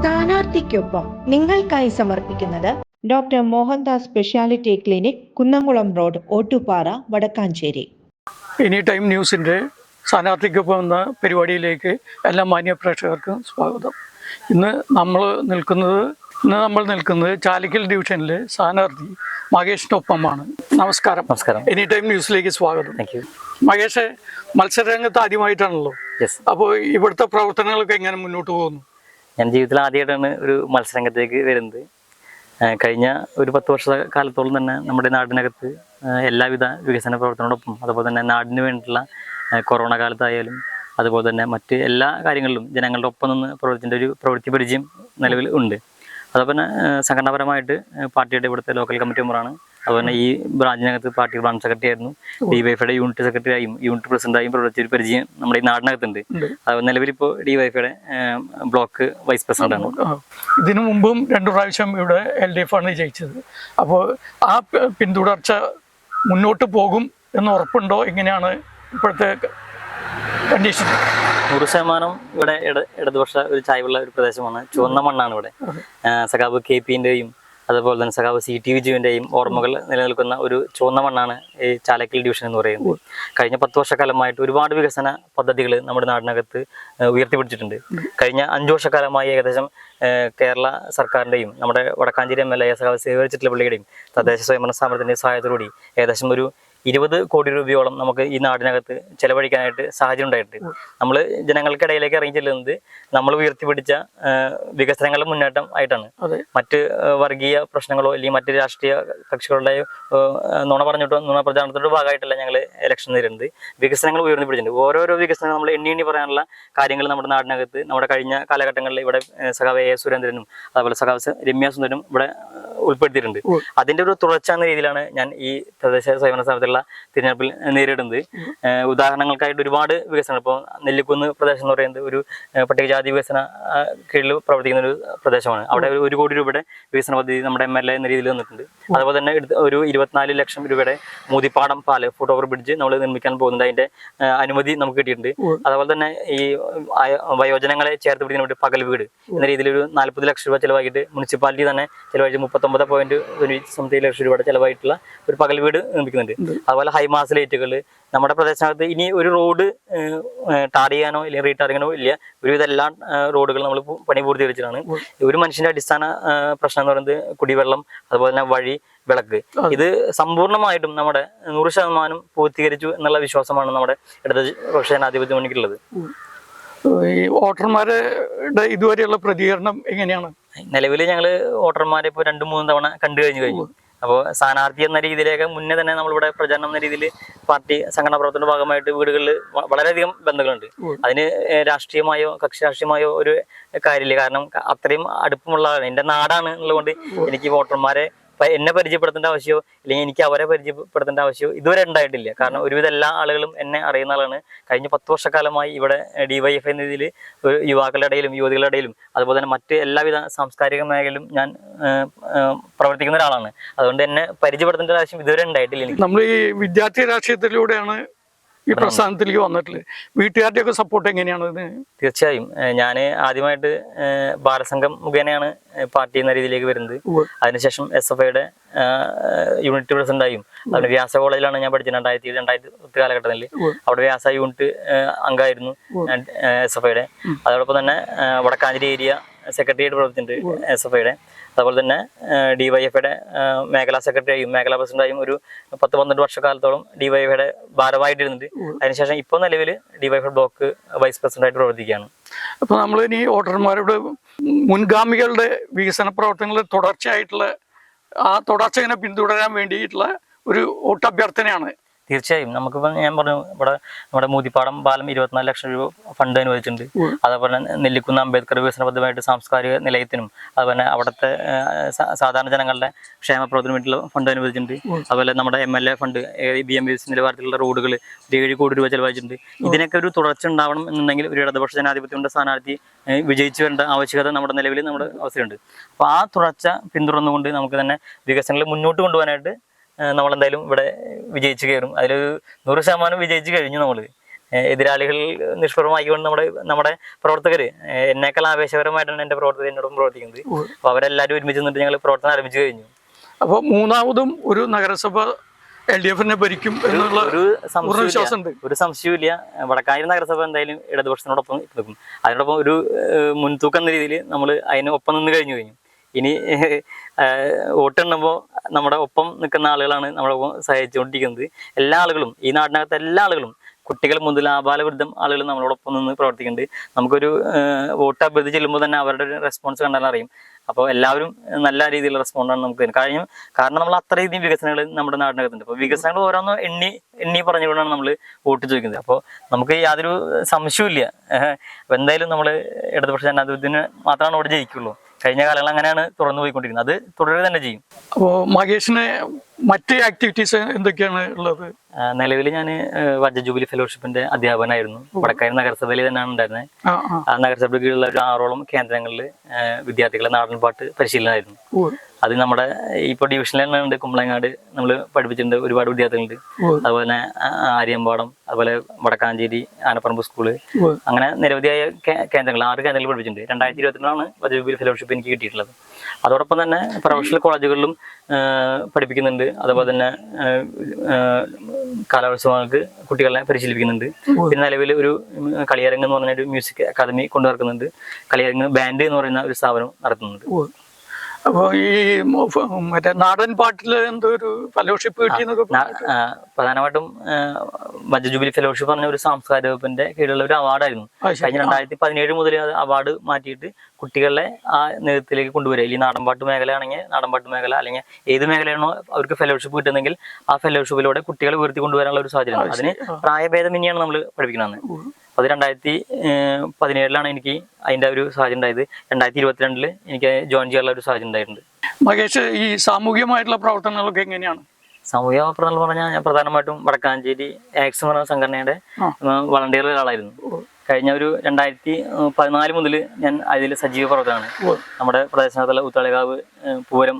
സ്ഥാനാർത്ഥിക്കൊപ്പം നിങ്ങൾക്കായി സമർപ്പിക്കുന്നത് doctor Mohandas speciality clinic Kunnamkulam road Ottupara Vadakkanchery. Any time ന്യൂസിന്റെ സ്ഥാനാർത്ഥിക്കൊപ്പം എന്ന പരിപാടിയിലേക്ക് എല്ലാ മാന്യ പ്രേക്ഷകർക്കും സ്വാഗതം. ഇന്ന് നമ്മൾ നിൽക്കുന്നത് ഇന്ന് നമ്മൾ നിൽക്കുന്നത് ചാലിക്കൽ ഡിവിഷനിലെ സ്ഥാനാർത്ഥി മഹേഷിനൊപ്പമാണ്. നമസ്കാരം. നമസ്കാരം. എനി ടൈം ന്യൂസിലേക്ക് സ്വാഗതം. താങ്ക് യു മഹേഷ് മത്സരരംഗത്ത് ആദ്യമായിട്ടാണല്ലോ. യെസ് അപ്പോൾ ഇവിടുത്തെ പ്രവർത്തനങ്ങളൊക്കെ എങ്ങനെ മുന്നോട്ട് പോകുന്നു? ഞാൻ ജീവിതത്തിൽ ആദ്യമായിട്ടാണ് ഒരു മത്സരരംഗത്തേക്ക് വരുന്നത്. കഴിഞ്ഞ ഒരു പത്ത് വർഷ കാലത്തോളം തന്നെ നമ്മുടെ നാടിനകത്ത് എല്ലാവിധ വികസന പ്രവർത്തനങ്ങളോടൊപ്പം അതുപോലെ തന്നെ നാടിന് വേണ്ടിയിട്ടുള്ള കൊറോണ കാലത്തായാലും അതുപോലെ തന്നെ മറ്റ് എല്ലാ കാര്യങ്ങളിലും ജനങ്ങളുടെ ഒപ്പം നിന്ന് പ്രവർത്തിന്റെ ഒരു പ്രവൃത്തി പരിചയം നിലവിൽ ഉണ്ട്. അതുപോലെ തന്നെ സംഘടനാപരമായിട്ട് പാർട്ടിയുടെ ഇവിടുത്തെ ലോക്കൽ കമ്മിറ്റി മെമ്പറാണ് അതുപോലെ ഈ ബ്രാഞ്ചിനകത്ത് പാർട്ടി ബ്രാഞ്ച് സെക്രട്ടറി ആയിരുന്നു ഡിവൈഫയുടെ യൂണിറ്റ് സെക്രട്ടറി ആയും യൂണിറ്റ് പ്രസിഡന്റായും പ്രവർത്തിച്ച ഒരു പരിചയം നമ്മുടെ ഈ നാടിനകത്തുണ്ട്. ഉണ്ട്. നിലവിലിപ്പോ നിലവിലിപ്പോൾ ഡിവൈഫയുടെ ബ്ലോക്ക് വൈസ് പ്രസിഡന്റ് ആണ് ഇതിനു മുമ്പും രണ്ടു പ്രാവശ്യം ഇവിടെ എൽ ഡി എഫ് ആണ് ജയിച്ചത്. അപ്പോൾ ആ പിന്തുടർച്ച മുന്നോട്ട് പോകും എന്ന് ഉറപ്പുണ്ടോ? എങ്ങനെയാണ് ഇപ്പോഴത്തെ കണ്ടീഷൻ? നൂറ് ശതമാനം ഇവിടെ ഇട ഇടതുപക്ഷ ഒരു ചായവുള്ള ഒരു പ്രദേശമാണ്. ചുവന്ന മണ്ണാണ് ഇവിടെ. സഖാബ് കെ പിന്റെയും അതുപോലെ തന്നെ സഖാവ് സി. ടി. വിജുവിന്റെയും ഓർമ്മകൾ നിലനിൽക്കുന്ന ഒരു ചുവന്ന മണ്ണാണ് ഈ ചാലക്കൽ ഡിവിഷൻ എന്ന് പറയുന്നത്. കഴിഞ്ഞ പത്ത് വർഷക്കാലമായിട്ട് ഒരുപാട് വികസന പദ്ധതികൾ നമ്മുടെ നാടിനകത്ത് ഉയർത്തിപ്പിടിച്ചിട്ടുണ്ട്. കഴിഞ്ഞ അഞ്ചു വർഷക്കാലമായി ഏകദേശം കേരള സർക്കാരിന്റെയും നമ്മുടെ വടക്കാഞ്ചേരി എം എൽ എ സഖാവ് സേവരിച്ചിട്ടുള്ള പിള്ളിയുടെയും തദ്ദേശ സ്വയംഭരണ സ്ഥാപനത്തിന്റെയും സഹായത്തോടുകൂടി ഏകദേശം ഒരു ഇരുപത് കോടി രൂപയോളം നമുക്ക് ഈ നാടിനകത്ത് ചെലവഴിക്കാനായിട്ട് സാഹചര്യം ഉണ്ടായിട്ടുണ്ട്. നമ്മൾ ജനങ്ങൾക്കിടയിലേക്ക് ഇറങ്ങി ചെല്ലുന്നത് നമ്മൾ ഉയർത്തിപ്പിടിച്ച വികസനങ്ങളുടെ മുന്നേറ്റം ആയിട്ടാണ്. മറ്റ് വർഗീയ പ്രശ്നങ്ങളോ അല്ലെങ്കിൽ മറ്റ് രാഷ്ട്രീയ കക്ഷികളുടെ നുണ പറഞ്ഞിട്ടോ നുണ പ്രചാരണത്തിന്റെ ഭാഗമായിട്ടല്ല ഞങ്ങൾ ഇലക്ഷൻ നേരിടുന്നത് വികസനങ്ങൾ ഉയർത്തിപ്പിടിച്ചിട്ടുണ്ട് ഓരോരോ വികസനങ്ങൾ നമ്മൾ എണ്ണി എണ്ണി പറയാനുള്ള കാര്യങ്ങൾ നമ്മുടെ നാടിനകത്ത് നമ്മുടെ കഴിഞ്ഞ കാലഘട്ടങ്ങളിൽ ഇവിടെ സഖാവ് എ സുരേന്ദ്രനും അതുപോലെ സഖാവ് രമ്യ സുന്ദരനും ഇവിടെ ഉൾപ്പെടുത്തിയിട്ടുണ്ട്. അതിന്റെ ഒരു തുടർച്ച എന്ന രീതിയിലാണ് ഞാൻ ഈ തദ്ദേശ സേവന സ്ഥാപനത്തിലുള്ള തിരഞ്ഞെടുപ്പിൽ നേരിടുന്നത്. ഉദാഹരണങ്ങൾക്കായിട്ട് ഒരുപാട് വികസനം ഇപ്പോൾ നെല്ലിക്കുന്ന് പ്രദേശം എന്ന് പറയുന്നത് ഒരു പട്ടികജാതി വികസന കീഴിൽ പ്രവർത്തിക്കുന്ന ഒരു പ്രദേശമാണ്. അവിടെ ഒരു കോടി രൂപയുടെ വികസന പദ്ധതി നമ്മുടെ എം എൽ എ എന്ന രീതിയിൽ വന്നിട്ടുണ്ട്. അതുപോലെ തന്നെ ഒരു ഇരുപത്തിനാല് ലക്ഷം രൂപയുടെ മൂതിപ്പാടം പാൽ ഫുട് ഓവർ ബ്രിഡ്ജ് നമ്മൾ നിർമ്മിക്കാൻ പോകുന്നുണ്ട്. അതിന്റെ അനുമതി നമുക്ക് കിട്ടിയിട്ടുണ്ട്. അതുപോലെ തന്നെ ഈ വയോജനങ്ങളെ ചേർത്ത് പിടിക്കുന്ന പകൽ വീട്. എന്ന രീതിയിൽ ഒരു നാൽപ്പത് ലക്ഷം രൂപ ചിലവാക്കിയിട്ട് മുനിസിപ്പാലിറ്റി തന്നെ ചിലവഴിച്ച് മുപ്പത്തൊമ്പത് പോയിന്റ് സംതിങ് ലക്ഷം രൂപയുടെ ചിലവായിട്ടുള്ള ഒരു പകൽ വീട് നിർമ്മിക്കുന്നുണ്ട്. അതുപോലെ ഹൈമാസ് ലൈറ്റുകൾ നമ്മുടെ പ്രദേശത്ത് ഇനി ഒരു റോഡ് ടാർ ചെയ്യാനോ അല്ലെങ്കിൽ റീടാറിങ്ങനോ ഇല്ല. ഒരുവിധ എല്ലാ റോഡുകളും നമ്മൾ പണി പൂർത്തീകരിച്ചതാണ് ഒരു മനുഷ്യന്റെ അടിസ്ഥാന പ്രശ്നം എന്ന് പറയുന്നത് കുടിവെള്ളം അതുപോലെ തന്നെ വഴി വിളക്ക്. ഇത് സമ്പൂർണമായിട്ടും നമ്മുടെ നൂറ് ശതമാനം പൂർത്തീകരിച്ചു എന്നുള്ള വിശ്വാസമാണ് നമ്മുടെ ഇടതുപക്ഷ ജനാധിപത്യ മുന്നിലുള്ളത്. ഈ വോട്ടർമാരുടെ ഇതുവരെയുള്ള പ്രതികരണം എങ്ങനെയാണ്? നിലവിൽ ഞങ്ങൾ വോട്ടർമാരെ ഇപ്പോൾ രണ്ട് മൂന്ന് തവണ കണ്ടു കഴിഞ്ഞു കഴിഞ്ഞു. അപ്പോൾ സ്ഥാനാർത്ഥി എന്ന രീതിയിലേക്ക് മുന്നേ തന്നെ നമ്മളിവിടെ പ്രചരണം എന്ന രീതിയിൽ പാർട്ടി സംഘടനാ പ്രവർത്തന ഭാഗമായിട്ട് വീടുകളിൽ വളരെയധികം ബന്ധങ്ങളുണ്ട്. അതിന് രാഷ്ട്രീയമായോ കക്ഷി രാഷ്ട്രീയമായോ ഒരു കാര്യമില്ല. കാരണം അത്രയും അടുപ്പമുള്ള എന്റെ നാടാണ് എന്നുള്ളതുകൊണ്ട് എനിക്ക് വോട്ടർമാരെ എന്നെ പരിചയപ്പെടുത്തേണ്ട ആവശ്യമോ അല്ലെങ്കിൽ എനിക്ക് അവരെ പരിചയപ്പെടുത്തേണ്ട ആവശ്യമോ ഇതുവരെ ഉണ്ടായിട്ടില്ല. കാരണം ഒരുവിധ എല്ലാ ആളുകളും എന്നെ അറിയുന്ന ആളാണ്. കഴിഞ്ഞ പത്ത് വർഷക്കാലമായി ഇവിടെ ഡിവൈഎഫ് എന്ന രീതിയിൽ യുവാക്കളുടെ ഇടയിലും യുവതികളുടെ ഇടയിലും അതുപോലെ തന്നെ മറ്റ് എല്ലാവിധ സാംസ്കാരിക മേഖലയിലും ഞാൻ പ്രവർത്തിക്കുന്ന ഒരാളാണ്. അതുകൊണ്ട് എന്നെ പരിചയപ്പെടുത്തേണ്ട ആവശ്യം ഇതുവരെ ഉണ്ടായിട്ടില്ല നമ്മൾ ഈ വിദ്യാർത്ഥി രാഷ്ട്രീയത്തിലൂടെയാണ് ഈ പ്രസ്ഥാനത്തിലേക്ക് വന്നിട്ടുള്ളത് വീട്ടുകാരുടെ ഒക്കെ സപ്പോർട്ട് എങ്ങനെയാണ് തീർച്ചയായും. ഞാൻ ആദ്യമായിട്ട് ബാലസംഘം മുഖേനയാണ് പാർട്ടി എന്ന രീതിയിലേക്ക് വരുന്നത്. അതിനുശേഷം എസ് എഫ് ഐയുടെ യൂണിറ്റ് പ്രസിഡന്റായും അതിന് വ്യാസ കോളേജിലാണ് ഞാൻ പഠിച്ചത് രണ്ടായിരത്തി രണ്ടായിരത്തി പത്ത് കാലഘട്ടത്തിൽ. അവിടെ വ്യാസ യൂണിറ്റ് അംഗമായിരുന്നു എസ് എഫ് ഐയുടെ. അതോടൊപ്പം തന്നെ വടക്കാഞ്ചേരി ഏരിയ സെക്രട്ടറി ആയിട്ട് പ്രവർത്തിച്ചിട്ടുണ്ട് എസ് എഫ് ഐയുടെ. അതുപോലെ തന്നെ ഡി വൈ എഫ് ഐയുടെ മേഖലാ സെക്രട്ടറിയായും മേഖലാ പ്രസിഡന്റായും ഒരു പത്ത് പന്ത്രണ്ട് വർഷക്കാലത്തോളം ഡി വൈ എഫ് ഐയുടെ ഭാരമായിട്ടിരുന്നുണ്ട് അതിനുശേഷം ഇപ്പോൾ നിലവിൽ D Y F block vice പ്രസിഡന്റായിട്ട് പ്രവർത്തിക്കുകയാണ്. അപ്പോൾ നമ്മൾ ഇനി വോട്ടർമാരോട് മുൻഗാമികളുടെ വികസന പ്രവർത്തനങ്ങളെ തുടർച്ചയായിട്ടുള്ള ആ തുടർച്ച ഇങ്ങനെ പിന്തുടരാൻ വേണ്ടിയിട്ടുള്ള ഒരു വോട്ട് അഭ്യർത്ഥനയാണ് തീർച്ചയായും. നമുക്കിപ്പോൾ ഞാൻ പറഞ്ഞു ഇവിടെ നമ്മുടെ മൂതിപ്പാടം പാലം ഇരുപത്തിനാല് ലക്ഷം രൂപ ഫണ്ട് അനുവദിച്ചിട്ടുണ്ട്. അതേപോലെ നെല്ലിക്കുന്ന് അംബേദ്കർ വികസന പദ്ധതിയായിട്ട് സാംസ്കാരിക നിലയത്തിനും അതുപോലെ അവിടുത്തെ സാധാരണ ജനങ്ങളുടെ ക്ഷേമ പ്രവർത്തനം വേണ്ടിയുള്ള ഫണ്ട് അനുവദിച്ചിട്ടുണ്ട് അതുപോലെ നമ്മുടെ M L A fund B M B S നിലവാരത്തിലുള്ള റോഡുകൾ ഏഴ് കോടി രൂപ ചെലവഴിച്ചിട്ടുണ്ട്. ഇതിനൊക്കെ ഒരു തുടർച്ച ഉണ്ടാവണം എന്നുണ്ടെങ്കിൽ ഒരു ഇടതുപക്ഷ ജനാധിപത്യത്തിന്റെ സ്ഥാനാർത്ഥി വിജയിച്ചു വരേണ്ട ആവശ്യകത നമ്മുടെ നിലവിൽ നമ്മുടെ അവസ്ഥയുണ്ട് അപ്പോൾ ആ തുടർച്ച പിന്തുടർന്നുകൊണ്ട് നമുക്ക് തന്നെ വികസനങ്ങൾ മുന്നോട്ട് കൊണ്ടുപോകാനായിട്ട് നമ്മളെന്തായാലും ഇവിടെ വിജയിച്ച് കയറും. അതിലൊരു നൂറ് ശതമാനം വിജയിച്ച് കഴിഞ്ഞു നമ്മൾ എതിരാളികൾ നിഷ്പ്രഭമാക്കിക്കൊണ്ട് നമ്മുടെ നമ്മുടെ പ്രവർത്തകർ എന്നേക്കാൾ ആവേശകരമായിട്ടാണ് എന്റെ പ്രവർത്തകർ എന്നോടൊപ്പം പ്രവർത്തിക്കുന്നത്. അപ്പോൾ അവരെല്ലാവരും ഒരുമിച്ച് നിന്നിട്ട് ഞങ്ങൾ പ്രവർത്തനം ആരംഭിച്ചു കഴിഞ്ഞു. അപ്പോൾ മൂന്നാമതും ഒരു നഗരസഭ എൽ ഡി എഫിനെ ഭരിക്കും എന്നുള്ള ഒരു സംശയം ഒരു സംശയമില്ല വടക്കായൂർ നഗരസഭ എന്തായാലും ഇടതുപക്ഷത്തിനോടൊപ്പം നിൽക്കും. അതിനോടൊപ്പം ഒരു മുൻതൂക്കം എന്ന രീതിയിൽ നമ്മൾ അതിന് ഒപ്പം നിന്ന് കഴിഞ്ഞു കഴിഞ്ഞു. ഇനി വോട്ടെണ്ണുമ്പോൾ നമ്മുടെ ഒപ്പം നിൽക്കുന്ന ആളുകളാണ് നമ്മുടെ ഒപ്പം സഹായിച്ചുകൊണ്ടിരിക്കുന്നത് എല്ലാ ആളുകളും ഈ നാടിനകത്ത് എല്ലാ ആളുകളും കുട്ടികൾ മുതൽ ആബാലവൃദ്ധം ആളുകൾ നമ്മളോടൊപ്പം നിന്ന് പ്രവർത്തിക്കുന്നുണ്ട്. നമുക്കൊരു വോട്ട് അഭ്യർത്ഥി ചെല്ലുമ്പോൾ തന്നെ അവരുടെ ഒരു റെസ്പോൺസ് കണ്ടാൽ അറിയും. അപ്പോൾ എല്ലാവരും നല്ല രീതിയിലുള്ള റെസ്പോണ്ടാണ് നമുക്ക് കഴിഞ്ഞ കാരണം നമ്മൾ അത്രയധികം വികസനങ്ങൾ നമ്മുടെ നാടിനകത്തുണ്ട്. അപ്പോൾ വികസനങ്ങൾ ഓരോന്നും എണ്ണി എണ്ണി പറഞ്ഞുകൊണ്ടാണ് നമ്മൾ വോട്ട് ചോദിക്കുന്നത്. അപ്പോൾ നമുക്ക് യാതൊരു സംശയവും ഇല്ല എന്തായാലും നമ്മൾ ഇടതുപക്ഷ ജനാധിപത്യത്തിന് മാത്രമാണ് അവിടെ ജയിക്കുള്ളൂ. കഴിഞ്ഞ കാലങ്ങൾ അങ്ങനെയാണ് തുറന്നു പോയിക്കൊണ്ടിരിക്കുന്നത് അത് തുടരുക തന്നെ ചെയ്യും. അപ്പോൾ മഹേഷിന് മറ്റ് ആക്ടിവിറ്റീസ് എന്തൊക്കെയാണ് ഉള്ളത്? നിലവിൽ ഞാൻ വജ്ര ജൂബിലി ഫെലോഷിപ്പിന്റെ അധ്യാപകനായിരുന്നു. വടക്കായൂർ നഗരസഭയിൽ തന്നെയാണ് ഉണ്ടായിരുന്നത് ആ നഗരസഭയ്ക്ക് കീഴിലുള്ള ഒരു ആറോളം കേന്ദ്രങ്ങളിൽ വിദ്യാർത്ഥികളെ നാടൻ പാട്ട് പരിശീലനമായിരുന്നു. അത് നമ്മുടെ ഇപ്പോൾ ഡിവിഷനിൽ തന്നെ ഉണ്ട് കുമ്പളങ്ങാട് നമ്മൾ പഠിപ്പിച്ചിട്ടുണ്ട് ഒരുപാട് വിദ്യാർത്ഥികളുണ്ട്. അതുപോലെ തന്നെ ആര്യമ്പാടം അതുപോലെ വടക്കാഞ്ചേരി ആനപ്പറമ്പ് സ്കൂൾ അങ്ങനെ നിരവധിയായ കേന്ദ്രങ്ങൾ ആറ് കേന്ദ്രങ്ങൾ പഠിപ്പിച്ചിട്ടുണ്ട്. രണ്ടായിരത്തി ഇരുപത്തിരണ്ടാണ് വജുബിൽ ഫെലോഷിപ്പ് എനിക്ക് കിട്ടിയിട്ടുള്ളത്. അതോടൊപ്പം തന്നെ പ്രൊഫഷണൽ കോളേജുകളിലും പഠിപ്പിക്കുന്നുണ്ട്. അതുപോലെ തന്നെ കലോത്സവങ്ങൾക്ക് കുട്ടികളെ പരിശീലിപ്പിക്കുന്നുണ്ട്. പിന്നെ നിലവിൽ ഒരു കളിയരങ്ങ് എന്ന് പറഞ്ഞ ഒരു മ്യൂസിക് അക്കാദമി കൊണ്ടുനടക്കുന്നുണ്ട്. കളിയരങ്ങ് ബാൻഡ് എന്ന് പറയുന്ന ഒരു സ്ഥാപനം നടത്തുന്നുണ്ട്. അപ്പോൾ ഈ മറ്റേ നാടൻ പാട്ടിൽ എന്തോ ഒരു ഫെലോഷിപ്പ് കിട്ടിയെന്നൊക്കെ പ്രധാനമായിട്ടും മജ്ജ ജൂബിലി ഫെലോഷിപ്പ് പറഞ്ഞ ഒരു സാംസ്കാരിക വകുപ്പിന്റെ കീഴിലുള്ള ഒരു അവാർഡായിരുന്നു. കഴിഞ്ഞ രണ്ടായിരത്തി പതിനേഴ് മുതൽ അവാർഡ് മാറ്റിയിട്ട് കുട്ടികളെ ആ നേതൃത്വത്തിലേക്ക് കൊണ്ടുവരിക. ഈ നാടൻപാട്ട് മേഖലയാണെങ്കിൽ നാടൻപാട്ട് മേഖല അല്ലെങ്കിൽ ഏത് മേഖലയാണോ അവർക്ക് ഫെലോഷിപ്പ് കിട്ടുന്നെങ്കിൽ ആ ഫെലോഷിപ്പിലൂടെ കുട്ടികളെ ഉയർത്തി കൊണ്ടുവരാനുള്ള ഒരു സാഹചര്യം. അതിന് പ്രായഭേദമന്യാണ് നമ്മൾ പഠിപ്പിക്കുന്നത്. അത് രണ്ടായിരത്തി പതിനേഴിലാണ് എനിക്ക് അതിന്റെ ഒരു സാഹചര്യം ഉണ്ടായത്. രണ്ടായിരത്തി ഇരുപത്തിരണ്ടിൽ എനിക്ക് ജോയിൻ ചെയ്യാനുള്ള ഒരു സാഹചര്യം ഉണ്ടായിട്ടുണ്ട്. മഹേഷ് ഈ സാമൂഹികമായിട്ടുള്ള പ്രവർത്തനങ്ങളൊക്കെ എങ്ങനെയാണ്? സാമൂഹിക പ്രവർത്തനങ്ങൾ പറഞ്ഞാൽ ഞാൻ പ്രധാനമായിട്ടും വടക്കാഞ്ചേരി ആക്സ് പറഞ്ഞ സംഘടനയുടെ. വളണ്ടിയർ ഒരാളായിരുന്നു. കഴിഞ്ഞ ഒരു രണ്ടായിരത്തി പതിനാല് മുതൽ ഞാൻ അതിൽ സജീവ പ്രവർത്തനമാണ് നമ്മുടെ പ്രദേശത്തുള്ള ഉത്താളികാവ് പൂരം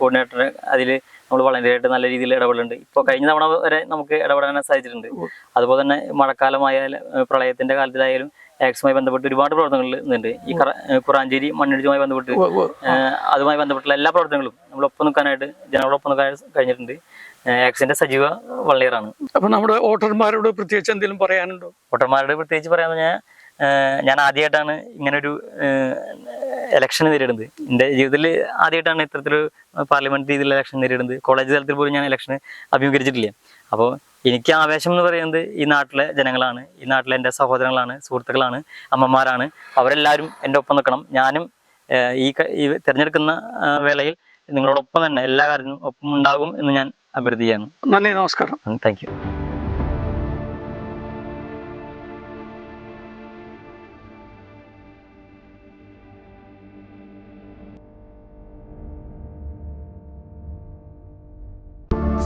കോർഡിനേറ്റർ അതിൽ നമ്മൾ വളരെയായിട്ട് നല്ല രീതിയിൽ ഇടപെടലുണ്ട്. ഇപ്പോൾ കഴിഞ്ഞ തവണ വരെ നമുക്ക് ഇടപെടാൻ സാധിച്ചിട്ടുണ്ട്. അതുപോലെ തന്നെ മഴക്കാലമായാലും പ്രളയത്തിന്റെ കാലത്തിലായാലും ആക്സുമായി ബന്ധപ്പെട്ട് ഒരുപാട് പ്രവർത്തനങ്ങൾ ഉണ്ട് ഈ കുറാഞ്ചേരി മണ്ണിടിച്ചുമായി ബന്ധപ്പെട്ട് അതുമായി ബന്ധപ്പെട്ടുള്ള എല്ലാ പ്രവർത്തനങ്ങളും നമ്മൾ ഒപ്പം നിൽക്കാനായിട്ട് ജനങ്ങളോടൊപ്പം നിൽക്കാൻ കഴിഞ്ഞിട്ടുണ്ട്. ആക്സിന്റെ സജീവ വള്ളിയറാണ് അപ്പോൾ നമ്മുടെ വോട്ടർമാരോട് പ്രത്യേകിച്ച് എന്തെങ്കിലും പറയാനുണ്ടോ? വോട്ടർമാരോട് പ്രത്യേകിച്ച് പറയാന്ന് പറഞ്ഞാൽ ഞാൻ ആദ്യമായിട്ടാണ് ഇങ്ങനൊരു ഇലക്ഷൻ നേരിടുന്നത്. എന്റെ ജീവിതത്തിൽ ആദ്യമായിട്ടാണ് ഇത്തരത്തിലൊരു പാർലമെന്റ് രീതിയിൽ ഇലക്ഷൻ നേരിടുന്നത്. കോളേജ് തലത്തിൽ പോലും ഞാൻ ഇലക്ഷന് അഭിമുഖീകരിച്ചിട്ടില്ല. അപ്പോൾ എനിക്ക് ആവേശം എന്ന് പറയുന്നത് ഈ നാട്ടിലെ ജനങ്ങളാണ്. ഈ നാട്ടിലെ എന്റെ സഹോദരങ്ങളാണ് സുഹൃത്തുക്കളാണ് അമ്മമാരാണ്. അവരെല്ലാവരും എന്റെ ഒപ്പം നിൽക്കണം. ഞാനും ഈ ഈ തിരഞ്ഞെടുക്കുന്ന വേളയിൽ നിങ്ങളോടൊപ്പം തന്നെ എല്ലാ കാര്യങ്ങളും ഒപ്പം ഉണ്ടാകും എന്ന് ഞാൻ അഭ്യർത്ഥിക്കുകയാണ്. നന്ദി നമസ്കാരം. താങ്ക്